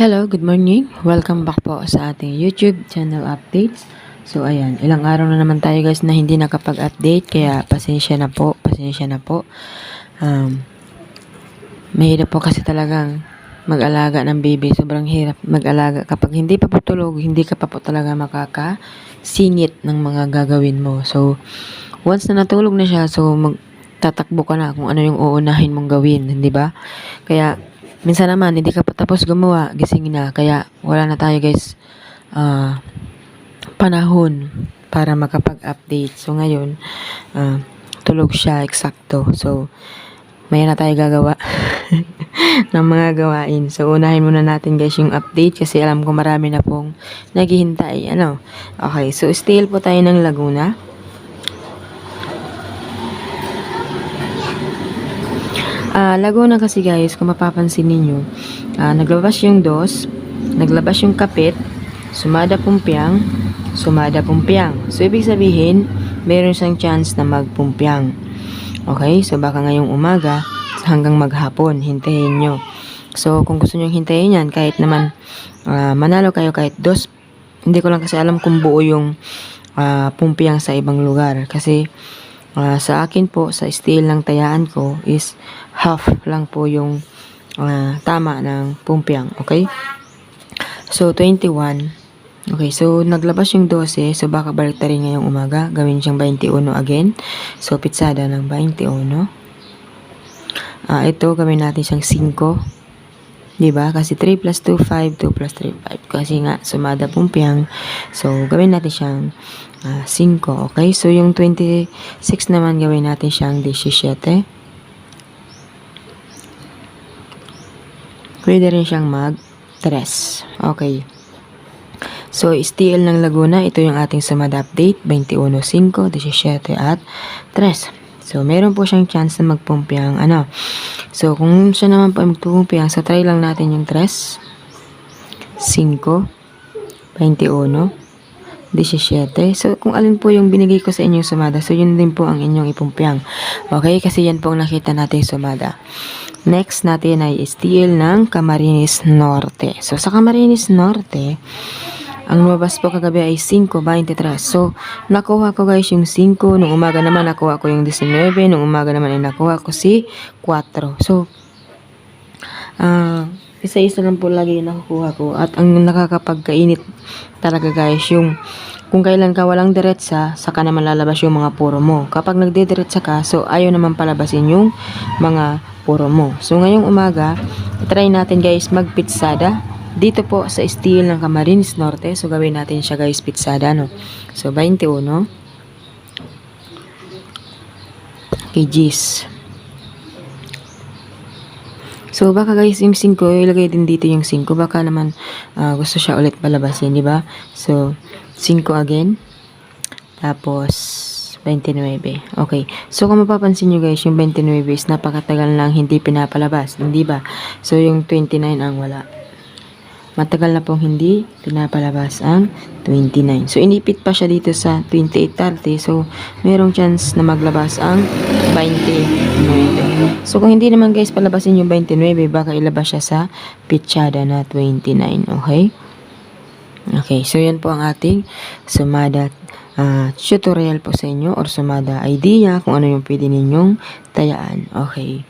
Hello, good morning. Welcome back po sa ating YouTube channel updates. So ayan, ilang araw na naman tayo guys na hindi nakapag-update kaya pasensya na po, pasensya na po. Um, mahirap po kasi talagang mag-alaga ng baby. Sobrang hirap mag-alaga. Kapag hindi pa po tulog, hindi ka pa po talaga makakasingit ng mga gagawin mo. So, once na natulog na siya, so magtatakbo ka na kung ano yung uunahin mong gawin, hindi ba? Kaya, minsan naman, hindi ka pa tapos gumawa, gising na. Kaya, wala na tayo guys, ah, panahon para makapag-update. So, ngayon, ah, tulog siya, eksakto. So, may na tayo gagawa ng mga gawain. So, unahin muna natin guys yung update kasi alam ko marami na pong naghihintay. Ano? Okay, so still po tayo ng Laguna. Ah, Laguna kasi guys, kung mapapansin ninyo, ah, naglabas yung dos, naglabas yung kapit, sumada pumpyang, sumada pumpyang. So, ibig sabihin, meron siyang chance na magpumpyang. Okay? So, baka ngayong umaga hanggang maghapon, hintayin nyo. So, kung gusto nyo hintayin yan, kahit naman ah, manalo kayo kahit dos, hindi ko lang kasi alam kung buo yung ah, pumpyang sa ibang lugar. Kasi, ah, sa akin po, sa steel ng tayaan ko is half lang po yung ah, tama ng pumpyang. Okay? So, 21. Okay, so naglabas yung 12. So, baka balik rin ngayong umaga. Gawin siyang 21 again. So, pitsada ng 21. Ah, ito, gawin natin siyang 5. Diba? Kasi 3 plus 2, 5. 2 plus 3, 5. Kasi nga, sumada pumpyang. So, gawin natin siyang ah, 5. Okay? So, yung 26 naman, gawin natin siyang 17. Pwede rin siyang mag 3. Okay. So, STL ng Laguna, ito yung ating sumad update, 21, 5, 17, at 3. So, meron po siyang chance na magpumpyang, ano. So, kung siya naman po ay magpumpyang, so try lang natin yung 3, 5, 21, 17. So, kung alin po yung binigay ko sa inyong sumada, so yun din po ang inyong ipumpyang. Okay? Kasi yan po ang nakita natin sumada. Next natin ay STL ng Camarines Norte. So, sa Camarines Norte, ang lumabas po kagabi ay 5.23. So, nakuha ko guys yung 5. Nung umaga naman nakuha ko yung 19. Nung umaga naman ay nakuha ko si 4. So, ah, isa-isa lang po lagi yung nakukuha ko. At ang nakakapagkainit talaga guys, yung kung kailan ka walang diretsa, saka naman lalabas yung mga puro mo. Kapag nagdidiretsa ka, so ayaw naman palabasin yung mga puro mo. So ngayong umaga, try natin guys magpitsada. Dito po sa steel ng Camarines Norte. So gawin natin siya guys pitsada no. So 21 kgs. So, baka guys, yung 5, ilagay din dito yung 5. Baka naman ah, gusto siya ulit palabasin, di ba? So, 5 again. Tapos, 29. Okay. So, kung mapapansin nyo guys, yung 29 is napakatagal lang hindi pinapalabas. Hindi ba? So, yung 29 ang wala. Matagal na pong hindi pinapalabas ang 29. So, inipit pa siya dito sa 28.30. So, merong chance na maglabas ang 29. So, kung hindi naman guys palabasin yung 29, baka ilabas siya sa pitsada na 29. Okay? Okay, so yan po ang ating sumada ah, tutorial po sa inyo or sumada idea kung ano yung pwede ninyong tayaan. Okay.